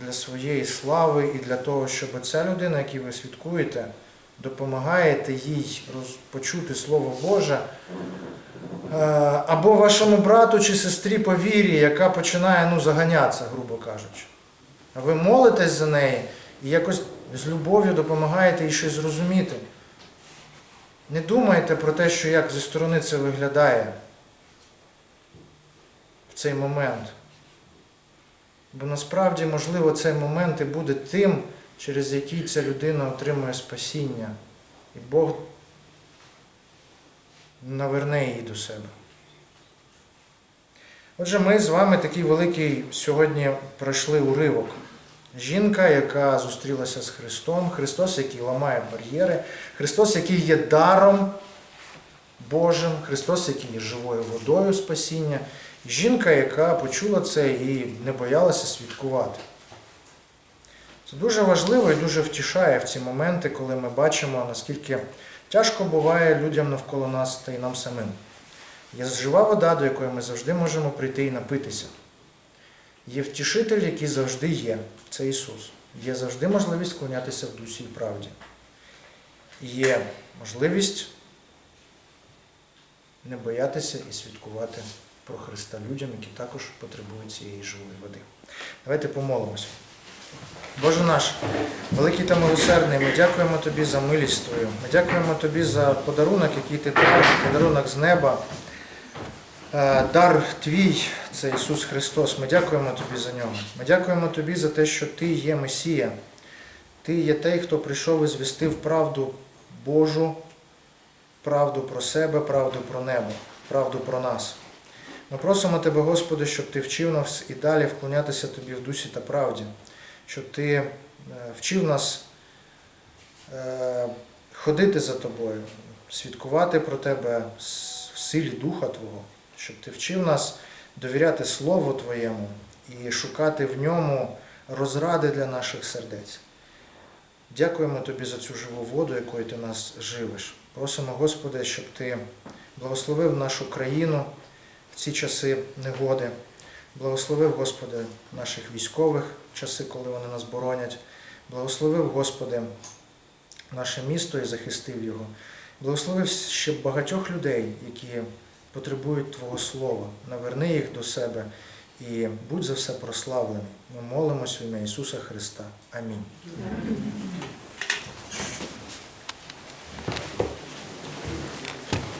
для своєї слави і для того, щоб ця людина, яку ви святкуєте, допомагаєте їй почути Слово Боже, е, або вашому брату чи сестрі по вірі, яка починає ну, заганятися, грубо кажучи. А ви молитесь за неї і якось з любов'ю допомагаєте їй щось зрозуміти. Не думайте про те, що як зі сторони це виглядає в цей момент. Бо насправді, можливо, цей момент і буде тим, через який ця людина отримує спасіння. І Бог наверне її до себе. Отже, ми з вами такий великий сьогодні пройшли уривок. Жінка, яка зустрілася з Христом, Христос, який ламає бар'єри, Христос, який є даром Божим, Христос, який є живою водою спасіння, жінка, яка почула це і не боялася свідкувати. Це дуже важливо і дуже втішає в ці моменти, коли ми бачимо, наскільки тяжко буває людям навколо нас та й нам самим. Є жива вода, до якої ми завжди можемо прийти і напитися. Є втішитель, який завжди є, це Ісус. Є завжди можливість склонятися в дусі і правді. Є можливість не боятися і свідкувати про Христа людям, які також потребують цієї живої води. Давайте помолимося. Боже наш, великий та милосердний, ми дякуємо Тобі за милість Твою. Ми дякуємо Тобі за подарунок, який ти дав, подарунок з неба. Е, Дар твій це Ісус Христос. Ми дякуємо Тобі за нього. Ми дякуємо Тобі за те, що Ти є Месія. Ти є той, хто прийшов і звістив правду Божу, правду про себе, правду про небо, правду про нас. Ми просимо Тебе, Господи, щоб Ти вчив нас і далі вклонятися Тобі в дусі та правді, щоб Ти е, вчив нас е, ходити за Тобою, свідкувати про Тебе в силі Духа Твого, щоб Ти вчив нас довіряти Слову Твоєму і шукати в ньому розради для наших сердець. Дякуємо Тобі за цю живу воду, якою Ти нас живиш. Просимо, Господи, щоб Ти благословив нашу країну в ці часи негоди. Благословив, Господи, наших військових в часи, коли вони нас боронять. Благословив, Господи, наше місто і захистив його. Благословив ще багатьох людей, які потребують Твого Слова. Наверни їх до себе і будь за все прославлений. Ми молимось в ім'я Ісуса Христа. Амінь.